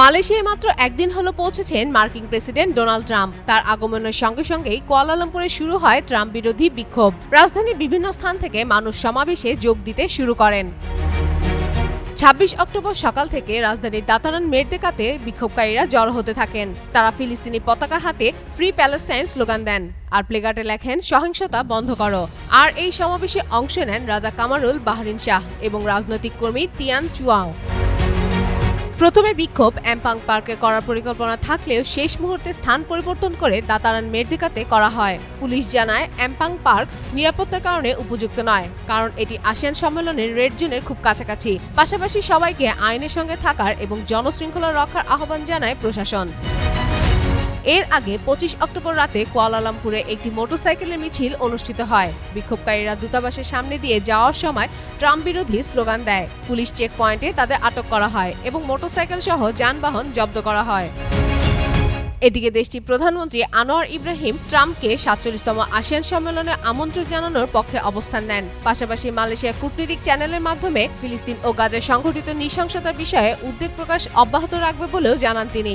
মালয়েশিয়ায় মাত্র একদিন হলো পৌঁছেছেন মার্কিন প্রেসিডেন্ট ডোনাল্ড ট্রাম্প। তার আগমনের সঙ্গে সঙ্গেই কুয়ালালামপুরে শুরু হয় ট্রাম্প বিরোধী বিক্ষোভ। রাজধানীর বিভিন্ন স্থান থেকে মানুষ সমাবেশে যোগ দিতে শুরু করেন। ছাব্বিশ অক্টোবর সকাল থেকে রাজধানীর দাতারান মেরদেকাতে বিক্ষোভকারীরা জড়ো হতে থাকেন। তারা ফিলিস্তিনি পতাকা হাতে ফ্রি প্যালেস্টাইন স্লোগান দেন। আর প্লেকার্ডে লেখেন, সহিংসতা বন্ধ করো। আর এই সমাবেশে অংশ নেন রাজা কামারুল বাহরিন শাহ এবং রাজনৈতিক কর্মী তিয়ান চুয়াও। প্রথমে বিক্ষোভ অ্যাম্পাং পার্কে করার পরিকল্পনা থাকলেও শেষ মুহূর্তে স্থান পরিবর্তন করে দাতারান মেরদিকাতে করা হয়। পুলিশ জানায় অ্যাম্পাং পার্ক নিরাপত্তার কারণে উপযুক্ত নয়, কারণ এটি আসিয়ান সম্মেলনের রেড জোনের খুব কাছাকাছি। পাশাপাশি সবাইকে আইনের সঙ্গে থাকার এবং জনশৃঙ্খলা রক্ষার আহ্বান জানায় প্রশাসন। এর আগে পঁচিশ অক্টোবর রাতে কুয়ালালামপুরে একটি মোটরসাইকেলের মিছিল অনুষ্ঠিত হয়। বিক্ষোভকারীরা দূতাবাসের সামনে দিয়ে যাওয়ার সময় ট্রাম্প বিরোধী স্লোগান দেয়। পুলিশ চেক পয়েন্টে তাদের আটক করা হয় এবং মোটরসাইকেল সহ যানবাহন জব্দ করা হয়। এদিকে দেশটির প্রধানমন্ত্রী আনোয়ার ইব্রাহিম ট্রাম্পকে সাতচল্লিশতম আসিয়ান সম্মেলনে আমন্ত্রণ জানানোর পক্ষে অবস্থান নেন। পাশাপাশি মালয়েশিয়া কূটনীতিক চ্যানেলের মাধ্যমে ফিলিস্তিন ও গাজায় সংঘটিত নৃশংসতার বিষয়ে উদ্বেগ প্রকাশ অব্যাহত রাখবে বলেও জানান তিনি।